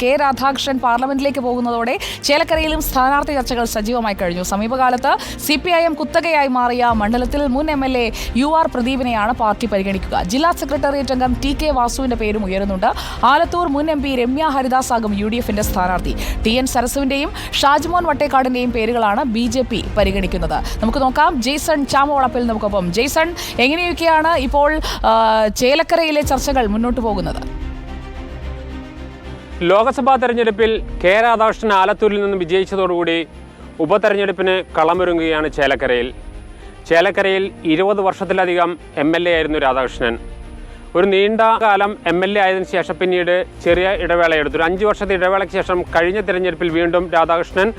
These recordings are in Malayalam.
കെ രാധാകൃഷ്ണൻ പാർലമെന്റിലേക്ക് പോകുന്നതോടെ ചേലക്കരയിലും സ്ഥാനാർത്ഥി ചർച്ചകൾ സജീവമായി കഴിഞ്ഞു. സമീപകാലത്ത് സി പി ഐ എം കുത്തകയായി മാറിയ മണ്ഡലത്തിൽ മുൻ M L A U R പ്രദീപിനെയാണ് party പരിഗണിക്കുക. ജില്ലാ സെക്രട്ടേറിയറ്റ് അംഗം ടി കെ വാസുവിന്റെ പേരും ഉയരുന്നുണ്ട്. ആലത്തൂർ മുൻ എം പി രമ്യ ഹരിദാസ് ആകും യു ഡി എഫിന്റെ സ്ഥാനാർത്ഥി. ടി എൻ സരസുവിന്റെയും ഷാജ്മോൻ വട്ടേക്കാടിന്റെയും പേരുകളാണ് ബി ജെ പി പരിഗണിക്കുന്നത്. നമുക്ക് നോക്കാം. ജെയ്സൺ ചാമോളപ്പിൽ നമുക്കൊപ്പം. ജെയ്സൺ എങ്ങനെയൊക്കെയാണ് ഇപ്പോൾ ചേലക്കരയിലെ ചർച്ചകൾ മുന്നോട്ട് പോകുന്നത്? ലോക്സഭാ തെരഞ്ഞെടുപ്പിൽ കെ രാധാകൃഷ്ണൻ ആലത്തൂരിൽ നിന്ന് വിജയിച്ചതോടുകൂടി ഉപതെരഞ്ഞെടുപ്പിന് കളമൊരുങ്ങുകയാണ് ചേലക്കരയിൽ. ചേലക്കരയിൽ ഇരുപത് വർഷത്തിലധികം എം എൽ എ ആയിരുന്നു രാധാകൃഷ്ണൻ. ഒരു നീണ്ട കാലം എം എൽ എ ആയതിനു ശേഷം പിന്നീട് ചെറിയ ഇടവേളയെടുത്തു. ഒരു അഞ്ച് വർഷത്തെ ഇടവേളയ്ക്ക് ശേഷം കഴിഞ്ഞ തിരഞ്ഞെടുപ്പിൽ വീണ്ടും രാധാകൃഷ്ണൻ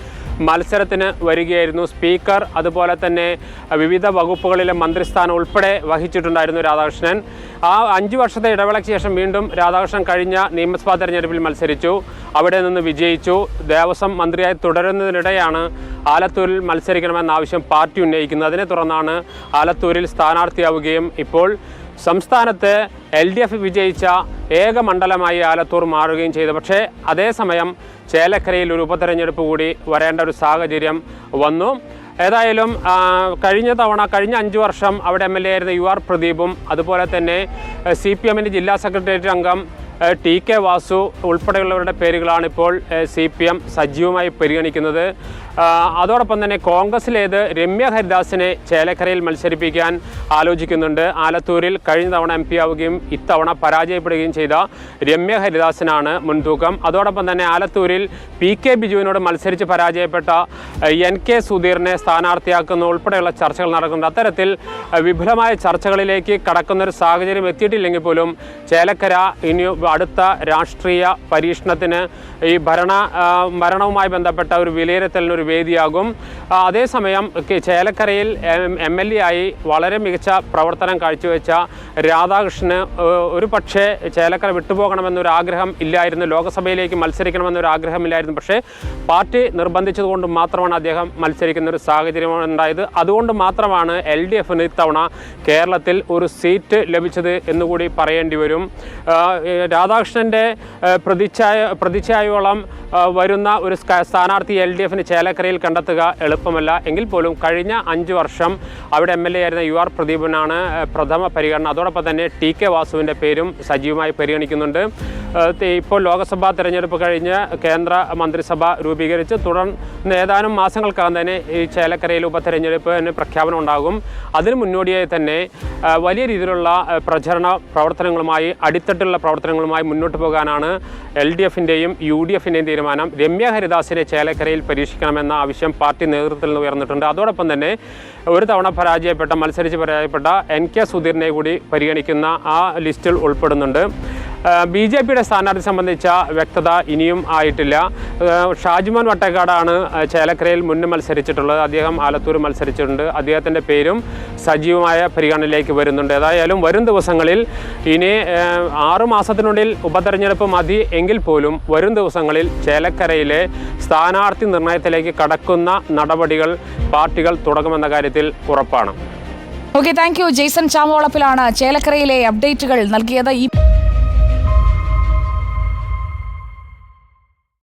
മത്സരത്തിന് വരികയായിരുന്നു സ്പീക്കർ. അതുപോലെ തന്നെ വിവിധ വകുപ്പുകളിലെ മന്ത്രിസ്ഥാനം ഉൾപ്പെടെ വഹിച്ചിട്ടുണ്ടായിരുന്നു രാധാകൃഷ്ണൻ. ആ അഞ്ച് വർഷത്തെ ഇടവേളയ്ക്ക് ശേഷം വീണ്ടും രാധാകൃഷ്ണൻ കഴിഞ്ഞ നിയമസഭാ തെരഞ്ഞെടുപ്പിൽ മത്സരിച്ചു. അവിടെ നിന്ന് വിജയിച്ചു. ദേവസ്വം മന്ത്രിയായി തുടരുന്നതിനിടെയാണ് ആലത്തൂരിൽ മത്സരിക്കണമെന്ന ആവശ്യം പാർട്ടി ഉന്നയിക്കുന്നത്. അതിനെ തുടർന്നാണ് ആലത്തൂരിൽ സ്ഥാനാർത്ഥിയാവുകയും ഇപ്പോൾ സംസ്ഥാനത്ത് എൽ ഡി എഫ് വിജയിച്ച ഏക മണ്ഡലമായി ആലത്തൂർ മാറുകയും ചെയ്തു. പക്ഷേ അതേസമയം ചേലക്കരയിൽ ഒരു ഉപതെരഞ്ഞെടുപ്പ് കൂടി വരേണ്ട ഒരു സാഹചര്യം വന്നു. ഏതായാലും കഴിഞ്ഞ തവണ കഴിഞ്ഞ അഞ്ച് വർഷം അവിടെ എം എൽ എ ആയിരുന്ന യു ആർ പ്രദീപും അതുപോലെ തന്നെ സി പി എമ്മിന്റെ ജില്ലാ സെക്രട്ടേറിയറ്റ് അംഗം ടി കെ വാസു ഉൾപ്പെടെയുള്ളവരുടെ പേരുകളാണ് ഇപ്പോൾ സി പി എം സജീവമായി പരിഗണിക്കുന്നത്. അതോടൊപ്പം തന്നെ കോൺഗ്രസിലേത് രമ്യ ഹരിദാസിനെ ചേലക്കരയിൽ മത്സരിപ്പിക്കാൻ ആലോചിക്കുന്നുണ്ട്. ആലത്തൂരിൽ കഴിഞ്ഞ തവണ എം പി ആവുകയും ഇത്തവണ പരാജയപ്പെടുകയും ചെയ്ത രമ്യ ഹരിദാസിനാണ് മുൻതൂക്കം. അതോടൊപ്പം തന്നെ ആലത്തൂരിൽ പി കെ ബിജുവിനോട് മത്സരിച്ച് പരാജയപ്പെട്ട എൻ കെ സുധീറിനെ സ്ഥാനാർത്ഥിയാക്കുന്ന ഉൾപ്പെടെയുള്ള ചർച്ചകൾ നടക്കുന്നുണ്ട്. അത്തരത്തിൽ വിപുലമായ ചർച്ചകളിലേക്ക് കടക്കുന്നൊരു സാഹചര്യം എത്തിയിട്ടില്ലെങ്കിൽ പോലും ചേലക്കര ഇനി അടുത്ത രാഷ്ട്രീയ പരീക്ഷണത്തിന് ഈ ഭരണ ഭരണവുമായി ബന്ധപ്പെട്ട ഒരു വിലയിരുത്തലിന് ഒരു വേദിയാകും അതേസമയം ചേലക്കരയിൽ എം എൽ എ ആയി വളരെ മികച്ച പ്രവർത്തനം കാഴ്ചവെച്ച രാധാകൃഷ്ണന് ഒരു പക്ഷേ ചേലക്കര വിട്ടുപോകണമെന്നൊരു ആഗ്രഹം ഇല്ലായിരുന്നു. ലോക്സഭയിലേക്ക് മത്സരിക്കണമെന്നൊരു ആഗ്രഹമില്ലായിരുന്നു പക്ഷേ പാർട്ടി നിർബന്ധിച്ചതുകൊണ്ട് മാത്രമാണ് അദ്ദേഹം മത്സരിക്കുന്ന ഒരു സാഹചര്യമാണ് ഉണ്ടായത് അതുകൊണ്ട് മാത്രമാണ് എൽ ഡി എഫിന് ഇത്തവണ കേരളത്തിൽ ഒരു സീറ്റ് ലഭിച്ചത് എന്നുകൂടി പറയേണ്ടി വരും. രാധാകൃഷ്ണന്റെ പ്രതിച്ഛായ പ്രതിച്ഛായോളം വരുന്ന ഒരു സ്ഥാനാർത്ഥി എൽ ഡി എഫിന് ചേലക്കരയിൽ കണ്ടെത്തുക എളുപ്പമല്ല. എങ്കിൽ പോലും കഴിഞ്ഞ അഞ്ച് വർഷം അവിടെ എം എൽ എ ആയിരുന്ന യു ആർ പ്രദീപനാണ് പ്രഥമ പരിഗണന. അതോടൊപ്പം തന്നെ ടി കെ വാസുവിന്റെ പേരും സജീവമായി പരിഗണിക്കുന്നുണ്ട്. ഇപ്പോൾ ലോക്സഭാ തെരഞ്ഞെടുപ്പ് കഴിഞ്ഞ് കേന്ദ്ര മന്ത്രിസഭ രൂപീകരിച്ച് തുടർന്ന് ഏതാനും മാസങ്ങൾക്കകം തന്നെ ഈ ചേലക്കരയിൽ ഉപതെരഞ്ഞെടുപ്പിന് പ്രഖ്യാപനം ഉണ്ടാകും. അതിന് മുന്നോടിയായി തന്നെ വലിയ രീതിയിലുള്ള പ്രചരണ പ്രവർത്തനങ്ങളുമായി അടിത്തട്ടിലുള്ള പ്രവർത്തനങ്ങളുമായി മുന്നോട്ട് പോകാനാണ് എൽ ഡി എഫിന്റെയും യു ഡി എഫിന്റെയും തീരുമാനം. രമ്യ ഹരിദാസിനെ ചേലക്കരയിൽ പരീക്ഷിക്കണമെന്ന ആവശ്യം പാർട്ടി നേതൃത്വത്തിൽ നിന്ന് ഉയർന്നിട്ടുണ്ട്. അതോടൊപ്പം തന്നെ ഒരു തവണ പരാജയപ്പെട്ട മത്സരിച്ച് പരാജയപ്പെട്ട എൻ കെ സുധീറിനെ കൂടി പരിഗണിക്കുന്ന ആ ലിസ്റ്റിൽ ഉൾപ്പെടുന്നുണ്ട്. ബി ജെ പിയുടെ സ്ഥാനാർത്ഥി സംബന്ധിച്ച വ്യക്തത ഇനിയും ആയിട്ടില്ല. ഷാജിമാൻ വട്ടേക്കാടാണ് ചേലക്കരയിൽ മുന്നിൽ മത്സരിച്ചിട്ടുള്ളത്. അദ്ദേഹം ആലത്തൂർ മത്സരിച്ചിട്ടുണ്ട്. അദ്ദേഹത്തിന്റെ പേരും സജീവമായ പരിഗണനയിലേക്ക് വരുന്നുണ്ട്. ഏതായാലും വരും ദിവസങ്ങളിൽ ഇനി ആറുമാസത്തിനുള്ളിൽ മാസത്തിനുള്ളിൽ ഉപതെരഞ്ഞെടുപ്പ് മതി എങ്കിൽ പോലും വരും ദിവസങ്ങളിൽ ചേലക്കരയിലെ സ്ഥാനാർത്ഥി നിർണയത്തിലേക്ക് കടക്കുന്ന നടപടികൾ പാർട്ടികൾ തുടങ്ങുമെന്ന കാര്യത്തിൽ ഉറപ്പാണ്. ഓക്കെ താങ്ക് യു ജെയ്സൺ ചാമോളപ്പിലാണ് ചേലക്കരയിലെ അപ്ഡേറ്റുകൾ നൽകിയത്. ഈ